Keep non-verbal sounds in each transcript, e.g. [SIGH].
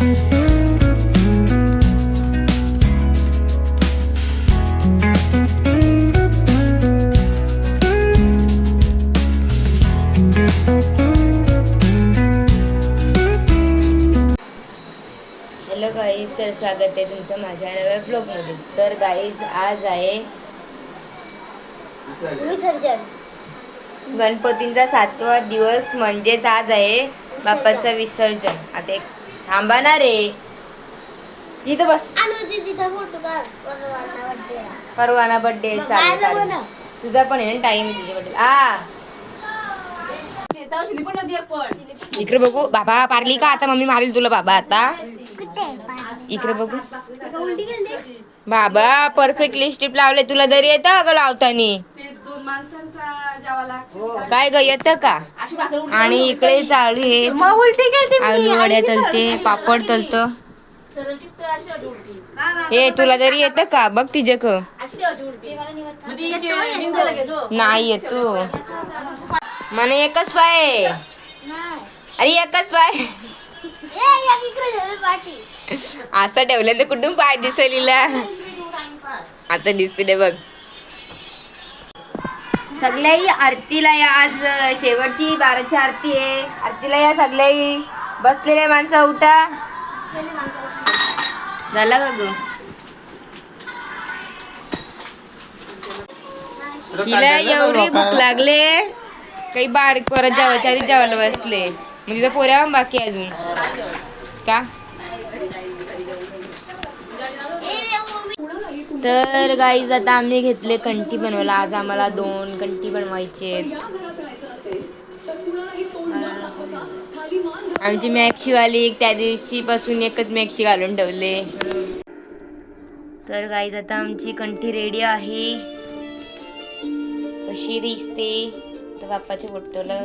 Hello guys तर स्वागत आहे तुमचं माझ्या नव्या ब्लॉगमध्ये तर गाईज आज आहे विसर्जन गणपतींचा सातवा दिवस म्हणजेच आज आहे बाप्पाचं विसर्जन. आता एक थांबा ना रे. इथं बस. आणि दीदीचा फोटो काढ. परवाना चालू. चालू. तुझा पण आहे ना टाइम आहे तुझ्या बर्थडे आ इकडे बघू. बाबा पारली का? आता मम्मी मारेल तुला बाबा आता. इकडे बघू. बाबा परफेक्टली स्टिप लावले. तुला दरी येतं ग लावतानी? काय ग येतं का? आणि इकडे चालू आहे. आलू वड्या तलते पापड तलत. हे तुला तरी येतं का? बघ तिचे क नाही येत. तू मला एकच पाय. अरे एकच पाय. असं ठेवलं तर कुठून पाय दिसलीला [LAUGHS] आता दिसले बघ. सगळ्याही आरतीला या आज शेवटची बाराची आरती आहे. आरतीला या सगळ्याही. बसलेले माणसं उठा. झाला का ग? तिला एवढी भूक लागले काही बारीक परत जेवायच्या आधी जेवायला बसले. म्हणजे पोऱ्या पण बाकी अजून. का? तर गाईज आता आम्ही घेतले कंठी बनवायला. आज आम्हाला दोन कंठी बनवायचे आमची मॅक्सीवाली त्या दिवशी पासून एकच मॅक्सी घालून ठेवले. तर गाईज आता आमची कंठी रेडी आहे. कशी दिसते? तर बाप्पाच्या फोटोला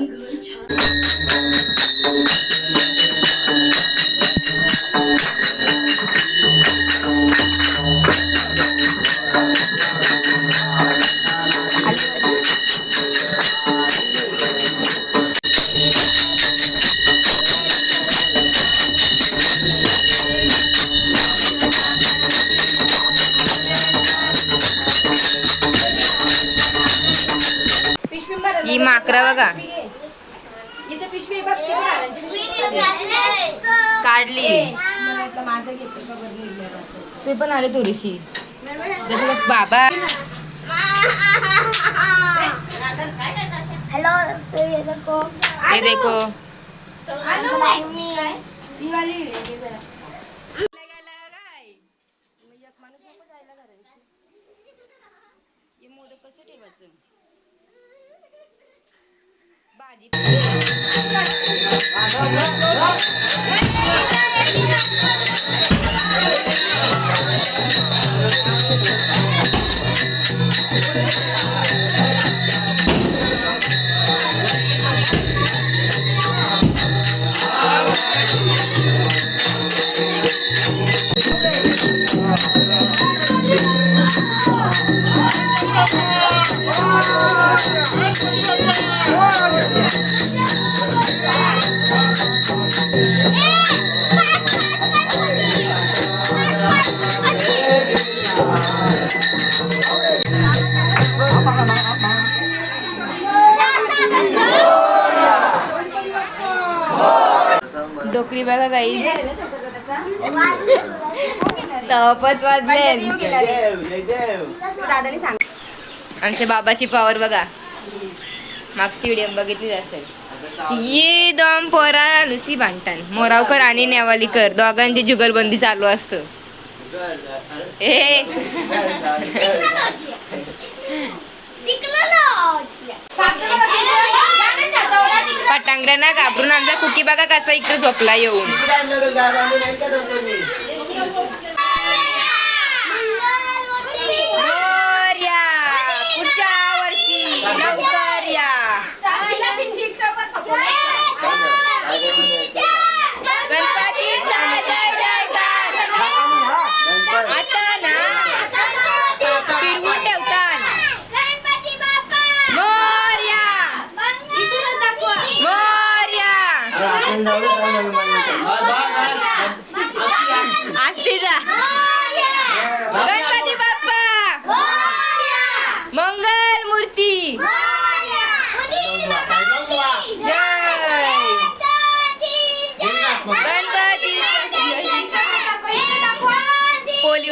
ही माकरा बघा. काढली. ते पण आले थोडीशी. जसं बाबा हेलो दोस्तों ये देखो. हे देखो. भाजी डोकरी वाजले. आमच्या बाबाची पावर बघा. मागची व्हिडिओ बघितली असेल. ये दोन पोरा नुसी भांडण मोरावकर आणि नेवालीकर. दोघांची जुगलबंदी चालू असतं. ए. पटांगऱ्या ना घाबरून आमचा कुकी बघा कसा इकडे झोपला येऊन. वर्षी लवकर या गणपतीचा जय जयकार आता ना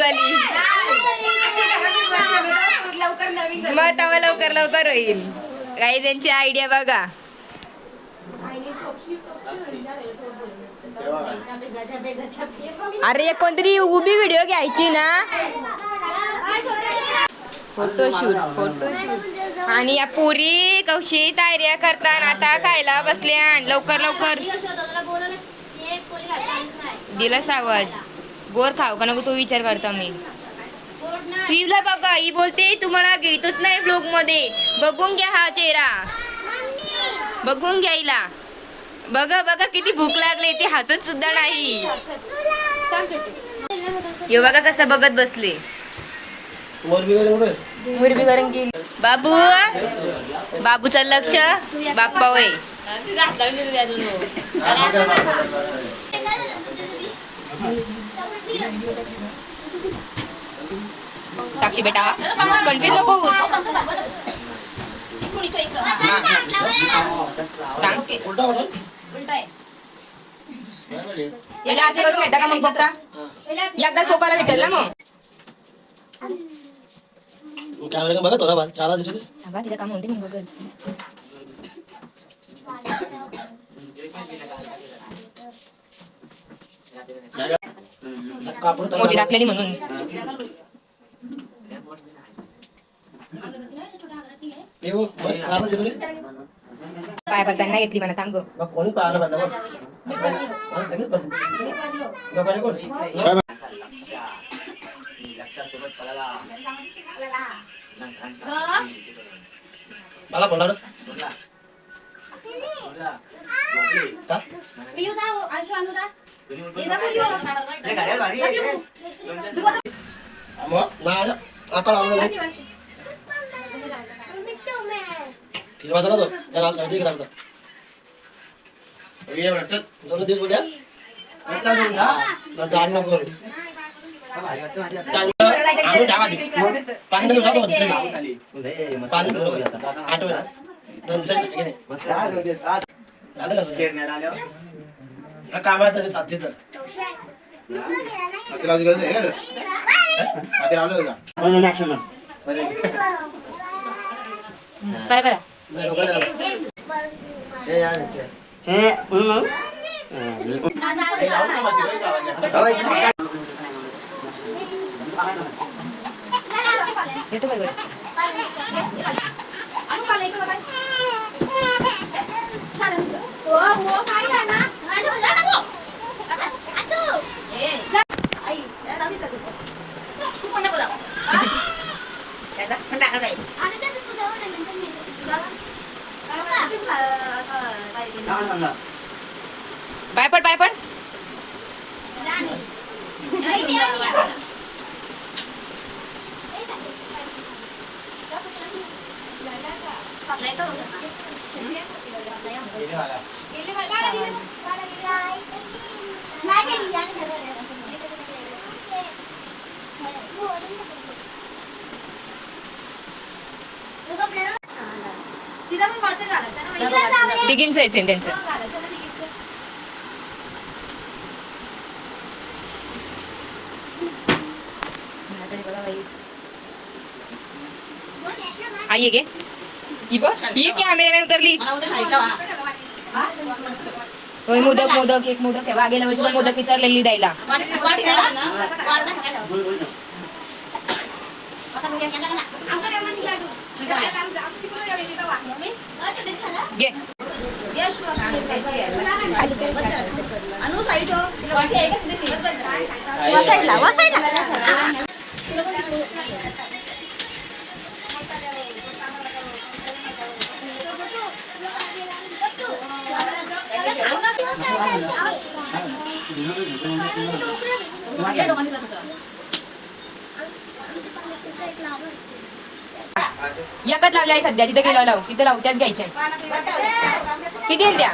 झाली. मग तेव्हा लवकर लवकर होईल. काही त्यांची आयडिया बघा. अरे कोणतरी उभी व्हिडिओ घ्यायची ना. फोटोशूट फोटोशूट आणि या पुरी कौशी तयारी करताना आता खायला बसल्या. लवकर लवकर. दिलास आवाज. गोर खाव का नको तो विचार करतो मी. पिवला बघा ही बोलते तुम्हाला घेतच नाही ब्लॉगमध्ये बघून घ्या हा चेहरा. बघून घ्यायला बघा बघा किती भूक लागली ती हसत सुद्धा नाही. हे बघा कसं बघत बसले. मुरबी करून गेली बाबू बाबूचं लक्ष बाप्पा वय [LAUGHS] साक्षी बेटा कन्फ्युज नको होऊस. डान्स के. याच्या आधी करू भेटा का मग बघता एकदाच पोकाला भेटेल ना मग? कॅमेरा बघा थोडा फार चारा दिसत थांबा तिला काम म्हणते मी बघत कापूर मोठी टाकलेली म्हणून काय पडताना नाही घेतली म्हणा थांब गं. कोणी पाहायला पाहिजे बघ. मला सगळीच पडते. बाबाने कोण? मला बोला ना. का? आता लावलं झाला तो. त्याला आमचा अधिक दाखवतो. दोन दिवस उद्या नंतर नको करू. आधी. पाणी नको टाकू मध्ये. पाणी नको टाकू. आठ वेळेस. दोन दिवसांनी ठीक आहे. झालं का तुझं? हा कामात आहे, साथ देतं. बरं बरं नाही, नको नाही लावू. येतो बरोबर पाय पड पाय पड. तिथं पण कॉन्सर्ट घालायचं आहे त्यांचं ना तिकीटचं आई गे. ही ही कॅमेरामॅन उतरली. होय मोदक मोदक एक मोदक आहे गेल्या वर्षी पण मोदक विसरलेली द्यायला घे. अनु साईड हो. तिला वाटी आहे का तिथे शिवच वा साईडला वा साईडला एकच लावली आहे सध्या तिथे गेलो लावू तिथे लावू त्याच घ्यायचे किती येईल त्या?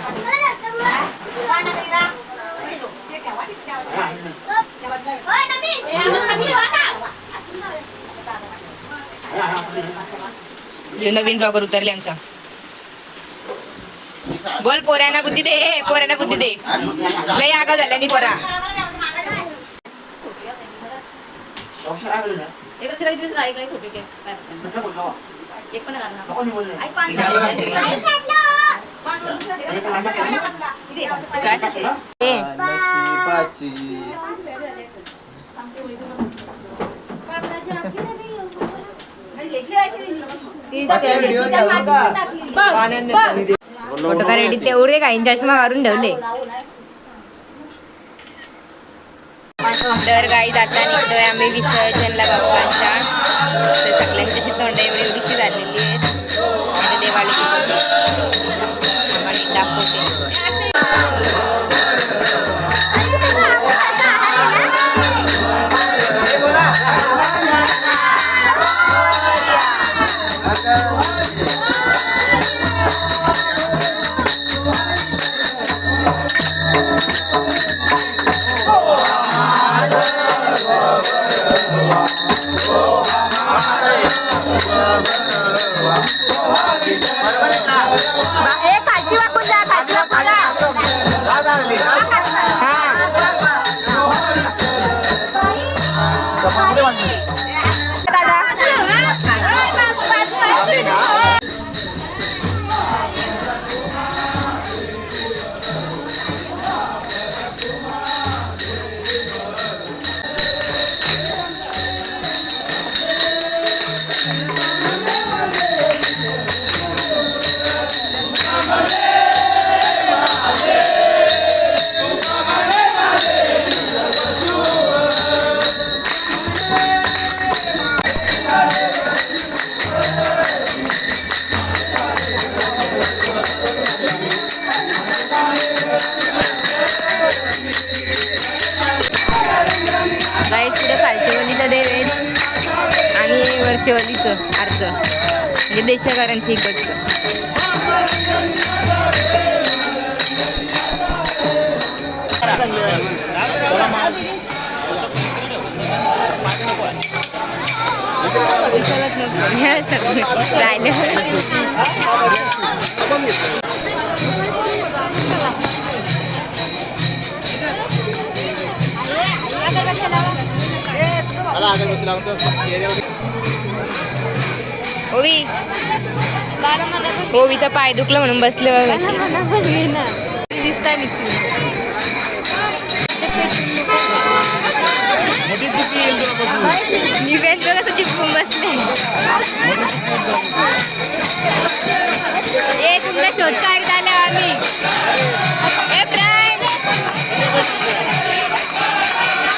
नवीन ब्लॉगर उतरले आमचा. बोल पोऱ्यांना बुद्धी दे पोऱ्यांना बुद्धी दे. लय आग झाल्या नि पोरा. एकच तिला किती काय काय म्हणतात? एक पण नाही लागणार. ऐक पाणी टाक. पाणी टाक. किती आहे? ए. घेतली आहे की नाही? फोटो का रेडी तेवढे काही चष्मा काढून ठेवले. तर गाई जाता निघतोय आम्ही विसर्जनला बाप्पांच्या तर सगळ्यांची तशी तोंड एवढी एवढी ए, खालची वाकून जा. गाई पुढे खालच्या वलीचं देव आहे आणि वरच्या वलीचं अर्थ म्हणजे देशकारांचं इकडचं. विसरत नको. सगळं राहिलं. ओवी. ओवीचा पाय दुखला म्हणून बसले बघ दिसताय मी. कसं चिपकून बसले. ए तुमचा शोध काय झाला आम्ही.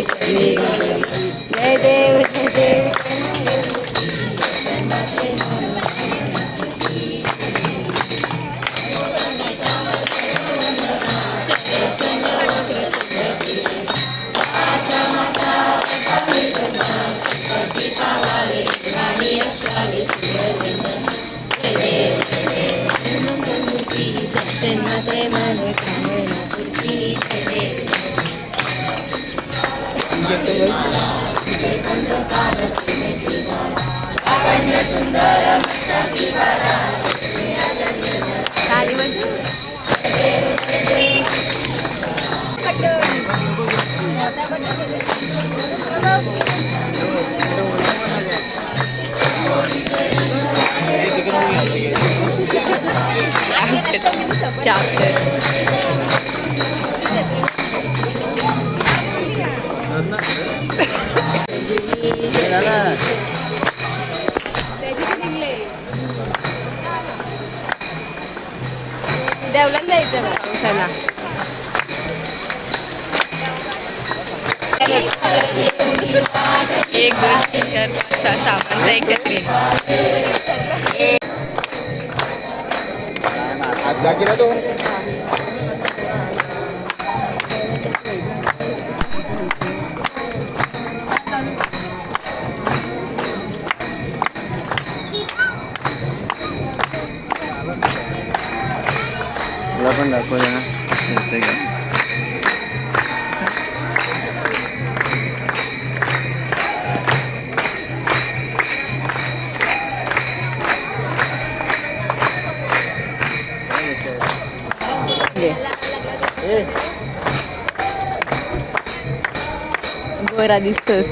त्याला पण चाकर देवलात जायचं का पावसाला एक दोन तीन चार पाच सहा सामानचा एक चक्री तुला पण दाखवलं ना येतंय गोरा दिसतोस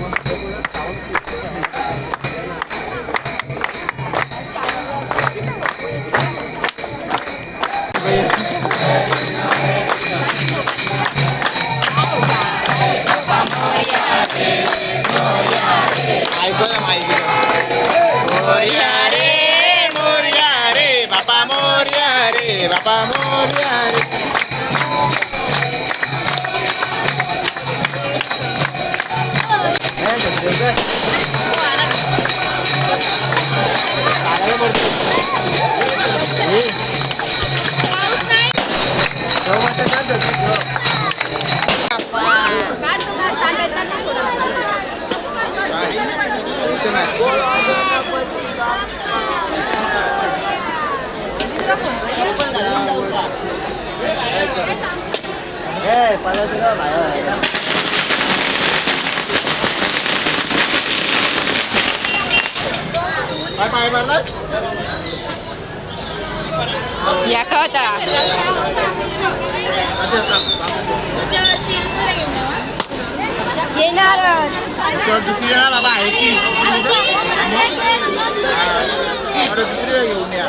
मोर्या रे मोर्या रे बापा मोर्या रे काय पाय मारलास या का होता येणार तो दुसरी वेळा बाबा आहे की अरे दुसरी घेऊन या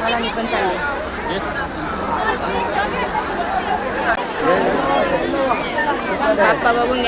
मला मी पण चालले बाप्पा बघून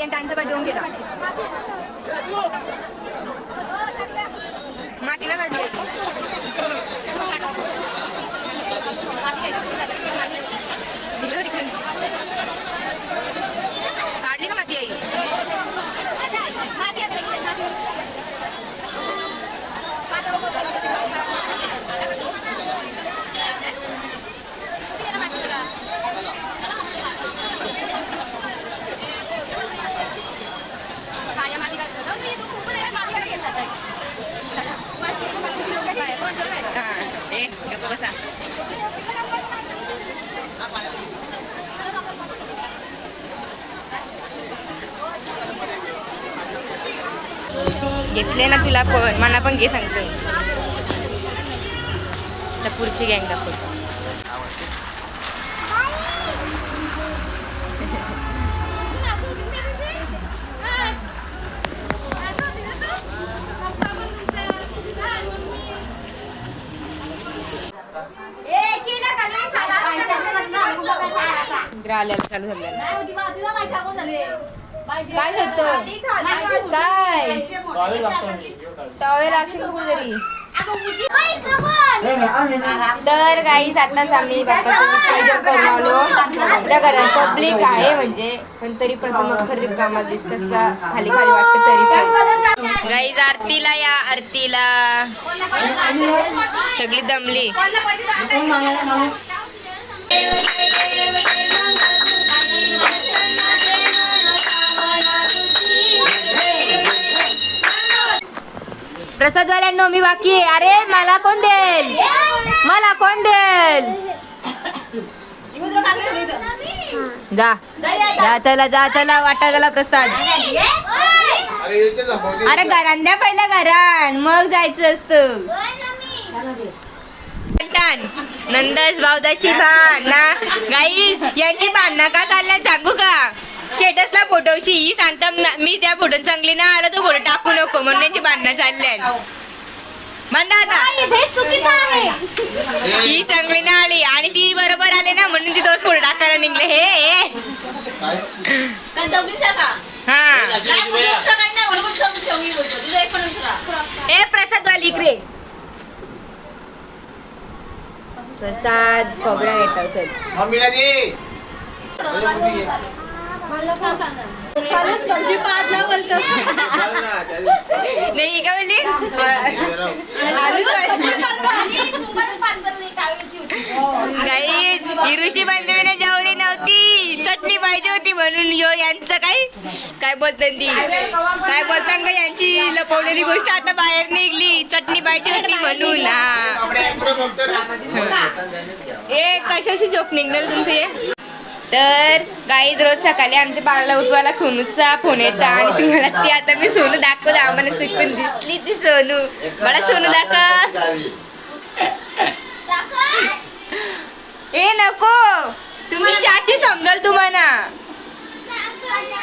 आणि त्यांचं पण देऊन गेला. मातीला काढली काढली का माती आई हा, ए, नको बसा. घेतले ना तुला पण मला पण घे सांगतो आता पुढची गँग दाखवतो [LAUGHS] आल्याला चालू झालं. काय होतं? काय? टॉवेल असेल कुठेतरी. तर काही आताच आम्ही करून आलो आपल्या घरात पब्लिक आहे म्हणजे पण तरी पण मखर कामात दिसत खाली खाली वाटतं तरी पण. आरतीला या आरतीला. सगळी दमली. प्रसादवाल्यांनो मी बाकी आहे. अरे मला कोण देईल? मला कोण देईल? जा. जा चला जा चला वाटा गेला प्रसाद. अरे घरान द्या पहिलं घरान मग जायचं असतं. नंदस भावदाशी भान ना? गाई यांची भांडणं का चालल्या सांगू का? स्टेटसला फोटोशी ही सांगता ना- मी त्या फोटो चांगली ना आला तो फोटो टाकू नको म्हणून यांची भांडणं चालल्या बंद आता ही चांगली ना आली आणि ती बरोबर आली ना म्हणून ती दोन फोटो टाकायला निघले. हे हे. हा. ए प्रसाद वाली इकडे. प्रसाद खोबरा येतात चल. नाही काय बोलली? काही ऋषी बांधवीने जेवली नव्हती. चटणी पाहिजे होती म्हणून यो यांचं काय काय बोलतात ती? काय बोलतात का यांची लपवलेली गोष्ट? आता बाहेर निघली. चटणी पाहिजे होती म्हणून. हा. ए कशाशी जोक निघणार तुमचे हे? तर काही रोज सकाळी आमच्या बाळाला उठवायला सोनूचा फोन येता आणि तुम्हाला ती आता मी सोनू दाखवत आम्हाला चुकून दिसली ती सोनू. मला सोनू दाखव. ए नको. तुम्ही चाची समजाल तुम्हाला.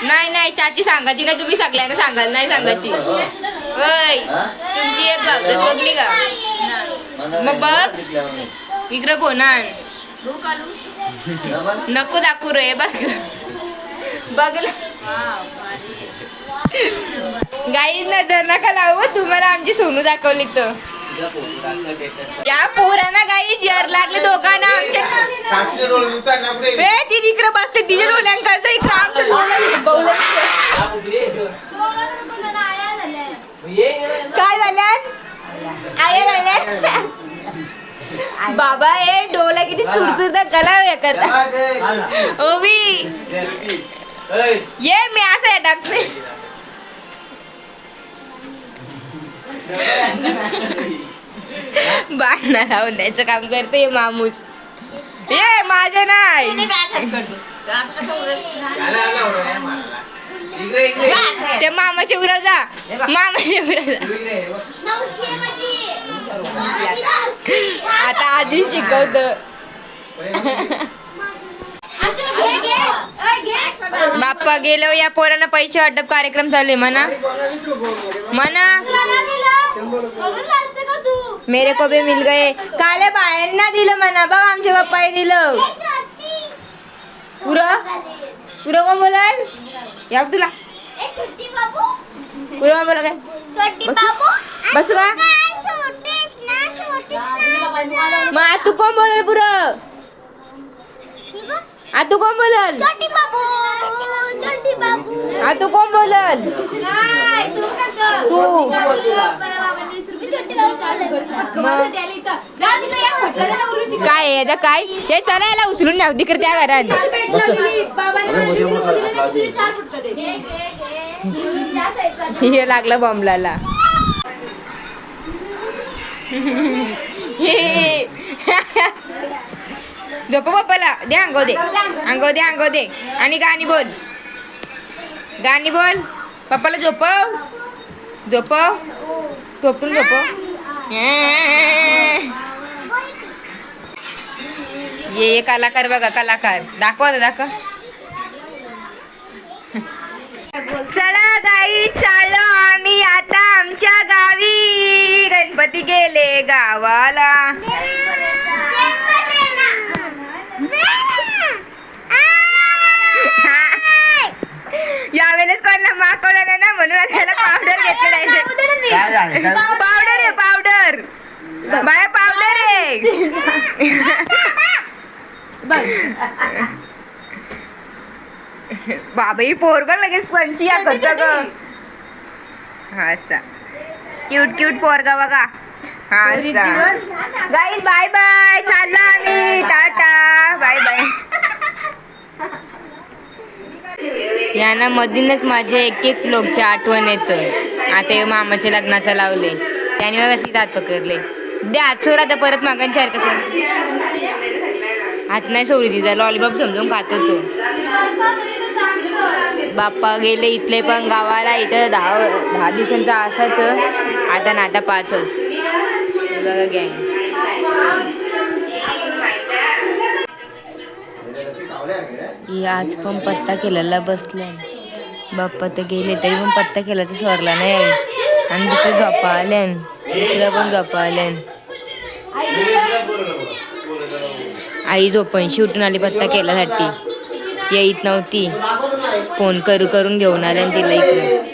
नाही नाही चाची सांगायची नाही तुम्ही सगळ्यांना सांगाल नाही सांगायची. वय तुमची एक बाबत बघली का? मग बघ. इकडं कोणान नको दाखवू रे बघ. बघ गाई नजर नका लावू तुम्हाला आमची सोनू दाखवली तर या पोरांना गाई जर लागले दोघांना आमच्या. साक्षी रोल ती तिकडे बसते तिच्या डोळ्यांकडचं इकडे आमचं डोळं काय झाल्यात आया झाल्या. बाबा ए डोला किती चुरचुरदा कला हे करता. ओबी ये मी असं आहे टाकते. भांडणं लावून द्यायचं काम करते हे मामूस. ये माझं नाही. इकडे इकडे. ते मामाचे उराव जा. मामाचे उराव जा. आता आधीच शिकवत. बाप्पा गेलो या पोरांना पैसे वाटप कार्यक्रम चालू आहे म्हणा म्हणा मेरे को भी मिल गए. काले बायांना दिलं म्हणा बा आमच्या पप्पाही दिलं. पुरं? पुरं कोण बोलाल? या तुला. ए, बोला काय बसू? बसू का? मग आता तू कोण बोलेल पुरं? आता तू कोण बोलल? छोटी बाबू छोटी बाबू. आता तू कोण बोलल? तू काय आहे आता? काय? हे चला याला उचलून न्याव तिकडे त्या घरात. हे लागलं बॉम्बलाला. झोप पप्पाला दे अंगो दे अंगो दे अंगो दे आणि गाणी बोल गाणी बोल पप्पाला झोपव झोपव झोपून झोपव ये कलाकार बघा कलाकार दाखवा दाखव चला गाई चालो आम्ही आता आमच्या गावी. गणपती गेले गावाला यावेळेस कोणाला मागवलं नाही ना म्हणून आता त्याला पावडर घेतलं काय आहे काय पावडर आहे पावडर बाया पावडर आहे बाबा ही पोरग लगेच पंची या ग हा असा. क्यूट क्यूट पोरगा बघा. हा असा. गाईज बाय बाय चाललो आम्ही. टाटा. बाय बाय यांना मधूनच माझ्या एक एक लोकच्या आठवण येतं. आता हे मामाच्या लग्नाचा लावले. त्याने मग अशी दात पकडले. दे हात सोड आता परत मागांच्या सारखं सर हात नाही सोडली तिचा लॉलीपॉप समजून खातो तो. बाप्पा गेले इथले पण गावाला इथं दहा दहा दिवसांचा असाच. आता ना आता पाचच बघा गँग. ही आज पण पत्ता केलेला बसलाय. बाप्पा तर गेले तरी पण पत्ता खेळायचं सरला नाही आणि तिथे झोपा आल्यान. तिला पण झोपा आल्यान. आई झोपण शिवटून आली पत्ता केल्यासाठी. येत नव्हती. फोन करू करून घेऊन आल्या तिला इकडे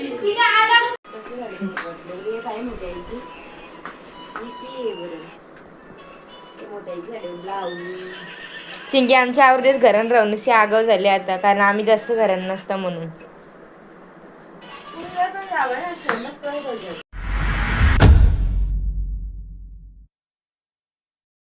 चिंगी आमच्या आवडतेच घरात राहून नुसती आगाव झाले आता कारण आम्ही जास्त घरात नसतं म्हणून.